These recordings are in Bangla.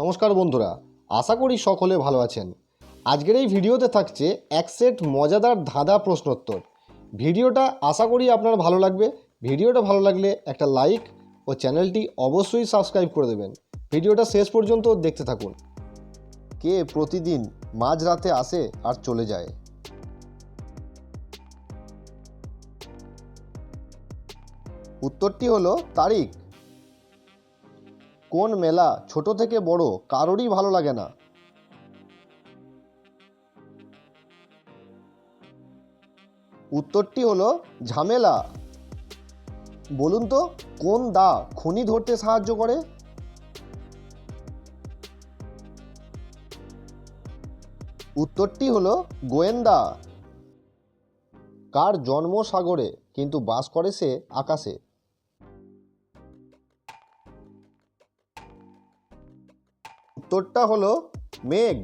নমস্কার বন্ধুরা, আশা করি সকলে ভালো আছেন। আজকের এই ভিডিওতে থাকছে এক সেট মজাদার ধাঁধা প্রশ্নোত্তর। ভিডিওটা আশা করি আপনার ভালো লাগবে। ভিডিওটা ভালো লাগলে একটা লাইক ও চ্যানেলটি অবশ্যই সাবস্ক্রাইব করে দেবেন। ভিডিওটা শেষ পর্যন্ত দেখতে থাকুন। কে প্রতিদিন মাঝরাতে আসে আর চলে যায়? উত্তরটি হলো তারিখ। কোন মেলা, ছোট থেকে বড়, কারোরই ভালো লাগে না। উত্তরটি হলো, ঝামেলা। বলুন তো, কোন দা খনি ধরতে সাহায্য করে? উত্তরটি হলো, গোয়েন্দা। কার জন্ম সাগরে কিন্তু বাস করে সে আকাশে। উত্তরটা হলো মেঘ।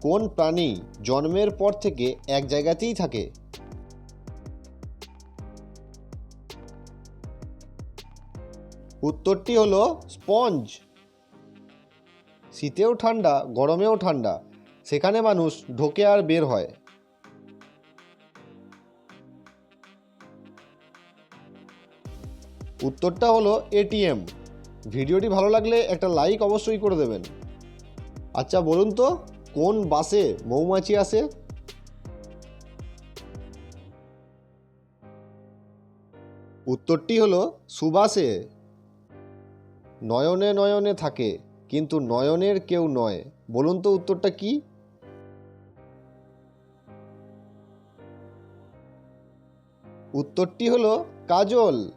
কোন প্রাণী জন্মের পর থেকে এক জায়গাতেই থাকে? উত্তরটি হলো স্পঞ্জ। শীতেও ঠান্ডা, গরমেও ঠান্ডা, সেখানে মানুষ ঢোকে আর বের হয়। উত্তরটা হলো এটিএম ভিডিওটি ভালো লাগলে একটা লাইক অবশ্যই করে দেবেন। আচ্ছা বলুন তো, কোন বাসে মৌমাছি আসে? উত্তরটি হলো সুবাসে। নয়নে নয়নে থাকে, কিন্তু নয়নের কেউ নয়। বলুন তো উত্তরটা কি? উত্তরটি হলো কাজল।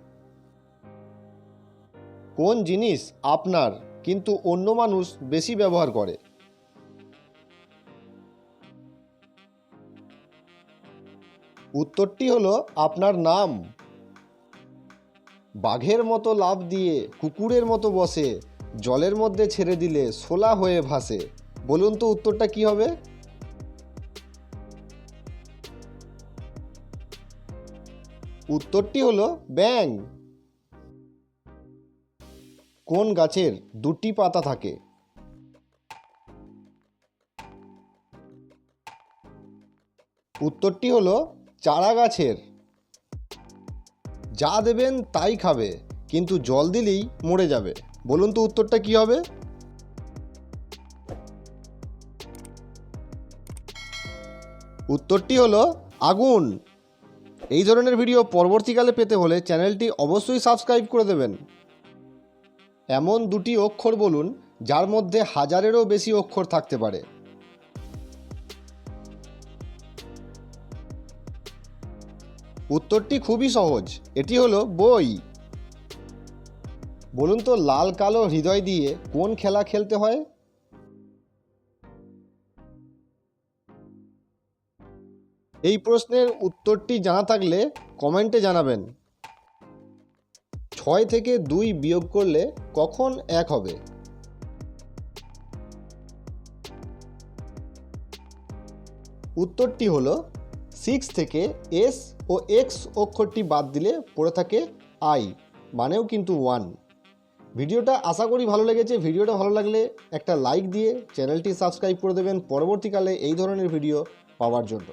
কোন জিনিস আপনার কিন্তু অন্য মানুষ বেশি ব্যবহার করে? উত্তরটি হলো আপনার নাম। বাঘের মতো লাভ দিয়ে কুকুরের মতো বসে, জলের মধ্যে ছেড়ে দিলে শোলা হয়ে ভাসে। বলুন তো উত্তরটা কি হবে? উত্তরটি হলো ব্যাং কোন গাছের দুটি পাতা থাকে? উত্তরটি হলো চারা গাছের। যা দেবেন তাই খাবে, কিন্তু জল দিলেই মরে যাবে। বলুন তো উত্তরটা কি হবে? উত্তরটি হলো আগুন। এই ধরনের ভিডিও পরবর্তীকালে পেতে হলে চ্যানেলটি অবশ্যই সাবস্ক্রাইব করে দেবেন। এমন দুটি অক্ষর বলুন যার মধ্যে হাজারেরও বেশি অক্ষর থাকতে পারে। উত্তরটি খুবই সহজ, এটি হলো বই। বলুন তো লাল কালো হৃদয় দিয়ে কোন খেলা খেলতে হয়? এই প্রশ্নের উত্তরটি জানা থাকলে কমেন্টে জানাবেন। ছয় থেকে দুই বিয়োগ করলে কখন এক হবে? উত্তরটি হলো সিক্স থেকে এস ও এক্স অক্ষরটি বাদ দিলে পড়ে থাকে আই মানেও কিন্তু ওয়ান ভিডিওটা আশা করি ভালো লেগেছে। ভিডিওটা ভালো লাগলে একটা লাইক দিয়ে চ্যানেলটি সাবস্ক্রাইব করে দেবেন। পরবর্তীকালে এই ধরনের ভিডিও পাওয়ার জন্য।